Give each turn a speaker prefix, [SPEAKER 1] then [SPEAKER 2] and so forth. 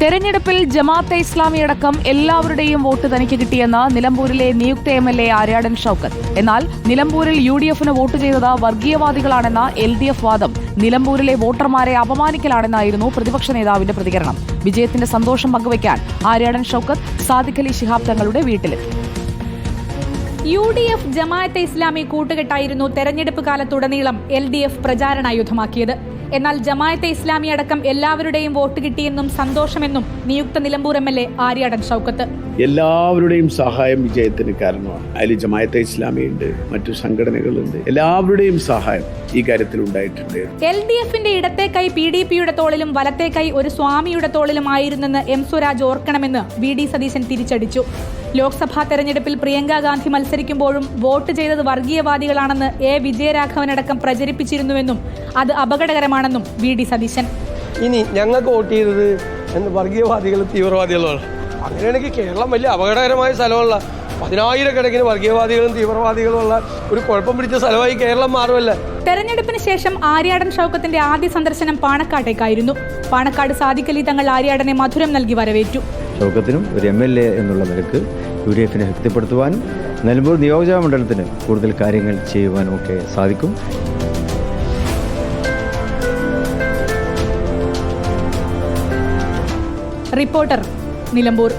[SPEAKER 1] തെരഞ്ഞെടുപ്പിൽ ജമാഅത്തെ ഇസ്ലാമി അടക്കം എല്ലാവരുടെയും വോട്ട് തനിക്ക് കിട്ടിയെന്ന് നിലമ്പൂരിലെ നിയുക്ത M L A Aryadan Shoukath. എന്നാൽ നിലമ്പൂരിൽ യു ഡി എഫിന് വോട്ട് ചെയ്തത് വർഗീയവാദികളാണെന്ന എൽ ഡി എഫ് വാദം. നിലമ്പൂരിലെ വോട്ടർമാരെ അപമാനിക്കലാണെന്നായിരുന്നു പ്രതിപക്ഷ നേതാവിന്റെ പ്രതികരണം. വിജയത്തിന്റെ സന്തോഷം പങ്കുവയ്ക്കാൻ ആര്യാടൻ ഷൌക്കത്ത് സാദിഖലി ശിഹാബ് തങ്ങളുടെ വീട്ടിലെത്തി.
[SPEAKER 2] U D F Jamaat e Islami കൂട്ടുകെട്ടായിരുന്നു തെരഞ്ഞെടുപ്പ് കാലത്തുടനീളം എൽ ഡി എഫ് പ്രചാരണായുധമാക്കിയത് എന്നാൽ ജമാഅത്തെ ഇസ്ലാമി അടക്കം എല്ലാവരുടെയും വോട്ട് കിട്ടിയെന്നും സന്തോഷമെന്നും നിയുക്ത Nilambur M L A Aryadan Shoukath.
[SPEAKER 3] എല്ലാവരുടെയും സഹായം വിജയത്തിന് കാരണമാണ്. അതിൽ ജമായത്തെ ഇസ്ലാമിയുണ്ട് മറ്റു സംഘടനകളുണ്ട്. എല്ലാവരുടെയും സഹായം ഈ കാര്യത്തിൽ ഉണ്ടായിട്ടുണ്ട്.
[SPEAKER 2] എൽ ഡി എഫിന്റെ ഇടത്തെ കൈ പി ഡി പിയുടെ തോളിലും വലത്തെ കൈ ഒരു സ്വാമിയുടെ തോളിലും ആയിരുന്നെന്ന് എം സ്വരാജ് ഓർക്കണമെന്ന് വി ഡി സതീശൻ തിരിച്ചടിച്ചു. ലോക്സഭാ തെരഞ്ഞെടുപ്പിൽ പ്രിയങ്ക ഗാന്ധി മത്സരിക്കുമ്പോഴും വോട്ട് ചെയ്തത് വർഗീയവാദികളാണെന്ന് എ വിജയരാഘവനടക്കം പ്രചരിപ്പിച്ചിരുന്നുവെന്നും അത് അപകടകരമാണെന്നും വി ഡി സതീശൻ.
[SPEAKER 4] ഇനി ഞങ്ങൾക്ക് വോട്ട് ചെയ്തത് എന്ന് വർഗീയവാദികളും തീവ്രവാദികളുമാണ്. അങ്ങനെയാണെങ്കിൽ കേരളം വലിയ അപകടകരമായ സ്ഥലമുള്ള പതിനായിരക്കണക്കിന് വർഗീയവാദികളും തീവ്രവാദികളും ഉള്ള ഒരു കുഴപ്പം പിടിച്ച സ്ഥലമായി കേരളം മാറുമല്ല?
[SPEAKER 2] തെരഞ്ഞെടുപ്പിന് ശേഷം ആര്യാടൻ ഷൗക്കത്തിന്റെ ആദ്യ സന്ദർശനം പാണക്കാട്ടേക്കായിരുന്നു. പാണക്കാട് സാദിഖലി തങ്ങൾ ആര്യാടനെ മധുരം നൽകി വരവേറ്റു.
[SPEAKER 5] ഷൗക്കത്തിനും ഒരു എം എൽ എ എന്നുള്ള നിലയ്ക്ക് യു ഡി എഫിനെ ശക്തിപ്പെടുത്തുവാനും നിലമ്പൂർ നിയോജക മണ്ഡലത്തിന് കൂടുതൽ കാര്യങ്ങൾ ചെയ്യുവാനും ഒക്കെ സാധിക്കും.
[SPEAKER 2] റിപ്പോർട്ടർ നിലമ്പൂർ